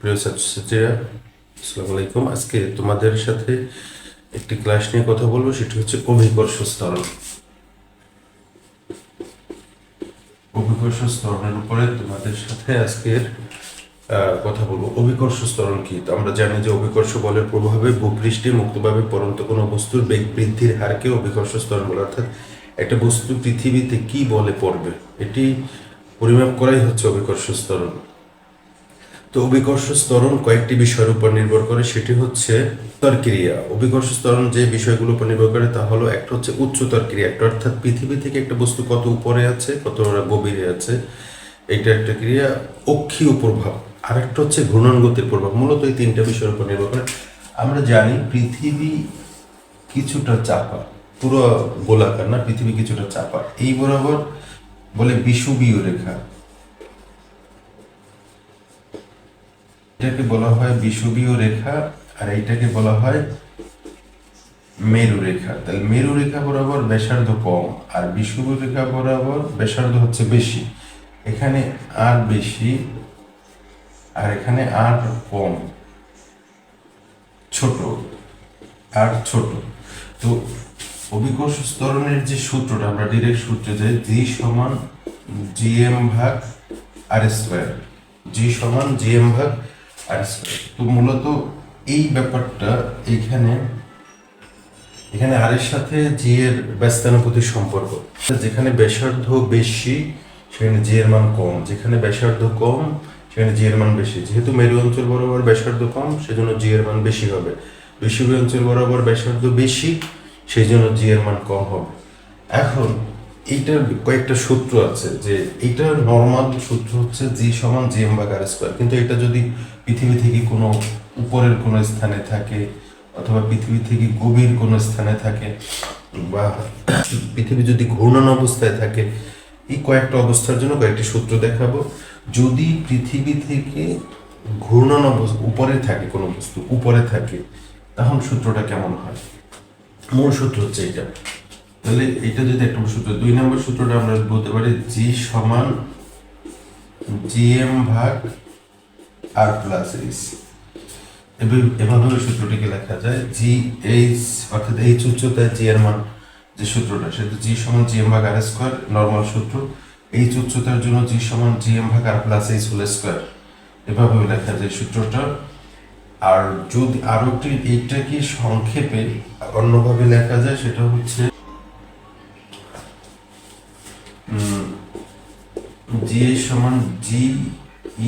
প্রিয় ছাত্রছাত্রীরা, আসসালামু আলাইকুম। আজকে তোমাদের সাথে একটি ক্লাস নিয়ে কথা বলব, সেটি হচ্ছে অভিকর্ষ স্তরণ। অভিকর্ষ স্তরণের উপরে তোমাদের সাথে আজকের কথা বলব। অভিকর্ষ স্তরণ কি? তো আমরা জানি যে অভিকর্ষ বলের প্রভাবে ভূপৃষ্ঠে মুক্তভাবে পরন্ত কোনো বস্তুর বেগ বৃদ্ধির হারকে অভিকর্ষ স্তরণ বলে। অর্থাৎ একটা বস্তু পৃথিবীতে কি বলে পড়বে? এটি পরিমাপ করাই হচ্ছে অভিকর্ষ স্তরণ। তো অভিকর্ষ স্তরণ কয়েকটি বিষয়ের উপর নির্ভর করে, সেটি হচ্ছে ক্রিয়া। অভিকর্ষ স্তরণ যে বিষয়গুলোর উপর নির্ভর করে, তা হলো একটা হচ্ছে উচ্চতর ক্রিয়া, একটা অর্থাৎ পৃথিবী থেকে একটা বস্তু কত উপরে আছে, কত গভীরে আছে এটা একটা ক্রিয়া অক্ষীয় প্রভাব আর একটা হচ্ছে ঘূর্ণন গতির প্রভাব, মূলত এই তিনটা বিষয়ের উপর নির্ভর করে। আমরা জানি পৃথিবী কিছুটা চাপা, পুরো গোলাকার না, পৃথিবী কিছুটা চাপা। এই বরাবর বলে বিষুবীয় রেখা। এটাকে বলা হয় বিষুবীয় রেখা, আর এইটাকে বলা হয় মেরু রেখা তাহলে মেরু রেখা বরাবর ব্যাসার্ধ কম, আর বিষুবীয় রেখা বরাবর ব্যাসার্ধ হচ্ছে বেশি। এখানে আর বেশি, আর এখানে আর কম। ছোট, আর ছোট। তো অভিকর্ষ স্তরণের যে সূত্রটা, আমরা ডিরেক্ট সূত্রে যাই জি সমান জিএম ভাগ আর স্কোয়ার জি সমান জিএম ভাগ আর তো মূলত এই ব্যাপারটা এখানে এখানে আর এর সাথে জি এর ব্যস্তানুপাতিক সম্পর্ক। যেখানে ব্যাসার্ধ বেশি, সেখানে জি এর মান কম। যেখানে ব্যাসার্ধ কম, সেখানে জি এর মান বেশি। যেহেতু মেরু অঞ্চল বরাবর ব্যাসার্ধ কম, সেজন্য জি এর মান বেশি হবে। বিষুবী অঞ্চল বরাবর ব্যাসার্ধ বেশি সেই জন্য জি এর মান কম হবে। এখন এইটার কয়েকটা সূত্র আছে যে এইটার নর্মাল সূত্র হচ্ছে জি সমান জি এম আর স্কোয়ার কিন্তু এটা যদি পৃথিবী থেকে কোনো উপরের কোনো স্থানে থাকে অথবা পৃথিবী থেকে গভীর কোনো স্থানে থাকে বা পৃথিবী যদি ঘূর্ণন অবস্থায় থাকে, এই কয়েকটা অবস্থার জন্য কয়েকটি সূত্র দেখাবো। যদি পৃথিবী থেকে ঘূর্ণন উপরে থাকে কোনো বস্তু, উপরে থাকে তখন সূত্রটা কেমন হয়? মূল সূত্র হচ্ছে এটা তাহলে এটা যদি একটা সূত্র দুই নম্বর সূত্রটা আমরা বলতে পারি জি সমান জিএম ভাগ আর প্লাস এইচ এভাবে সূত্রটিকে লেখা যায় জি এইচ অর্থাৎ এইচ উচ্চতায় জি এর মান, যে সূত্রটা, সেটা জি সমান জি এম ভাগ আর স্কোয়ার নর্মাল সূত্র। এইচ উচ্চতার জন্য জি সমান জি এম ভাগ R plus H whole square এভাবে লেখা যায় সূত্রটা। আর যদি আরও একটি, এইটাকে সংক্ষেপে অন্যভাবে লেখা যায়, সেটা হচ্ছে জি সমান জি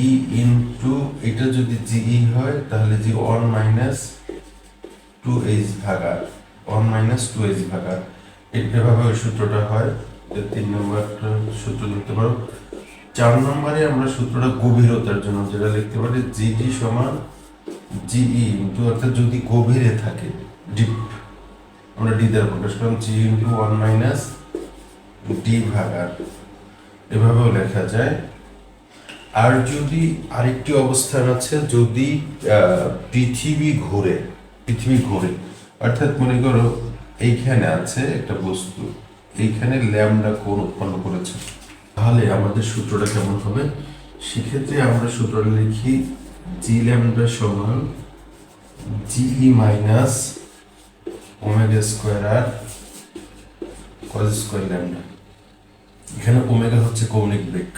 ই ইন্টু এটা যদি জি ই হয়, তাহলে G one minus two H ভাগার one minus two H ভাগার এভাবে ওই সূত্রটা হয় তিন নম্বরটা সূত্র লিখতে পারো। চার নম্বরে আমরা সূত্রটা গভীরতার জন্য যেটা লিখতে পারি জিডি সমান জিই ইন্টু অর্থাৎ যদি গভীরে থাকে ডিপ আমরা ডি দ্বারা প্রকাশ করলাম G into one minus D ভাগার। এভাবেও লেখা যায়, আর যদি আরেকটি অবস্থান আছে, যদি পৃথিবী ঘুরে পৃথিবী ঘুরে। অর্থাৎ মনে করো, এইখানে আছে একটা বস্তু, এইখানে ল্যামডা কোণ উৎপন্ন করেছে। তাহলে আমাদের সূত্রটা কেমন হবে? সেক্ষেত্রে আমরা সূত্রটা লিখি জি ল্যামডা সমান G E minus omega square R cos square lambda. এখানে ওমেগা হচ্ছে কৌণিক বেগ।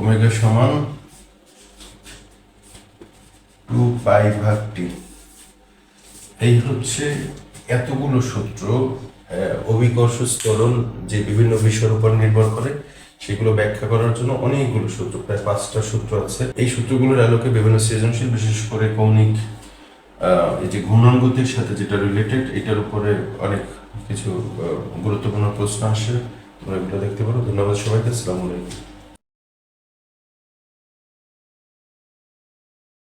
ওমেগা সমান টু পাই ভাগ টি। এই হচ্ছে এতগুলো সূত্র অভিকর্ষ স্তরণ যে বিভিন্ন বিষয়ের উপর নির্ভর করে, সেগুলো ব্যাখ্যা করার জন্য অনেকগুলো সূত্র, প্রায় পাঁচটা সূত্র আছে। এই সূত্রগুলোর আলোকে বিভিন্ন সৃজনশীল, বিশেষ করে কৌণিক এই যে ঘূর্ণন গতির সাথে যেটা রিলেটেড এটার উপরে অনেক কিছু গুরুত্বপূর্ণ প্রশ্ন আসে। তোমরা ভিডিও দেখতে পারো। ধন্যবাদ সবাইকে। আসসালামু আলাইকুম।